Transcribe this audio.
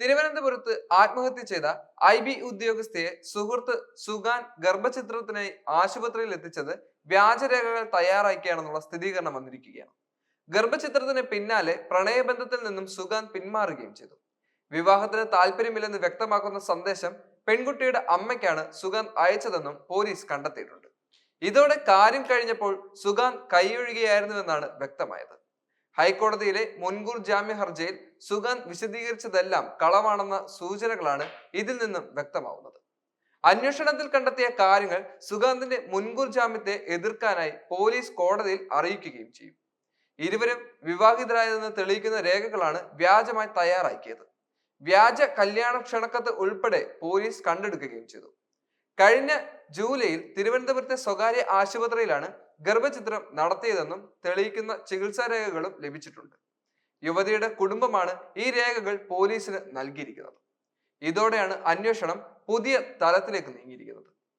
തിരുവനന്തപുരത്ത് ആത്മഹത്യ ചെയ്ത ഐ ബി ഉദ്യോഗസ്ഥയെ സുഹൃത്ത് സുഗാൻ ഗർഭചിത്രത്തിനായി ആശുപത്രിയിൽ എത്തിച്ചത് വ്യാജരേഖകൾ തയ്യാറാക്കിയാണെന്നുള്ള സ്ഥിരീകരണം വന്നിരിക്കുകയാണ്. ഗർഭചിത്രത്തിന് പിന്നാലെ പ്രണയബന്ധത്തിൽ നിന്നും സുഗാൻ പിന്മാറുകയും ചെയ്തു. വിവാഹത്തിന് താല്പര്യമില്ലെന്ന് വ്യക്തമാക്കുന്ന സന്ദേശം പെൺകുട്ടിയുടെ അമ്മയ്ക്കാണ് സുഗാന്ത് അയച്ചതെന്നും പോലീസ് കണ്ടെത്തിയിട്ടുണ്ട്. ഇതോടെ കാര്യം കഴിഞ്ഞപ്പോൾ സുഗാന്ത് കൈയൊഴുകിയായിരുന്നുവെന്നാണ് വ്യക്തമായത്. ഹൈക്കോടതിയിലെ മുൻകൂർ ജാമ്യ ഹർജിയിൽ സുഗാന്ത് വിശദീകരിച്ചതെല്ലാം കളവാണെന്ന സൂചനകളാണ് ഇതിൽ നിന്നും വ്യക്തമാവുന്നത്. അന്വേഷണത്തിൽ കണ്ടെത്തിയ കാര്യങ്ങൾ സുഗാന്തിന്റെ മുൻകൂർ ജാമ്യത്തെ എതിർക്കാനായി പോലീസ് കോടതിയിൽ അറിയിക്കുകയും ചെയ്യും. ഇരുവരും വിവാഹിതരായതെന്ന് തെളിയിക്കുന്ന രേഖകളാണ് വ്യാജമായി തയ്യാറാക്കിയത്. വ്യാജ കല്യാണ ക്ഷണക്കത്ത് ഉൾപ്പെടെ പോലീസ് കണ്ടെടുക്കുകയും ചെയ്തു. കഴിഞ്ഞ ജൂലൈയിൽ തിരുവനന്തപുരത്തെ സ്വകാര്യ ആശുപത്രിയിലാണ് ഗർഭചിത്രം നടത്തിയതെന്നും തെളിയിക്കുന്ന ചികിത്സാ രേഖകളും ലഭിച്ചിട്ടുണ്ട്. യുവതിയുടെ കുടുംബമാണ് ഈ രേഖകൾ പോലീസിന് നൽകിയിരിക്കുന്നത്. ഇതോടെയാണ് അന്വേഷണം പുതിയ തലത്തിലേക്ക് നീങ്ങിയിരിക്കുന്നത്.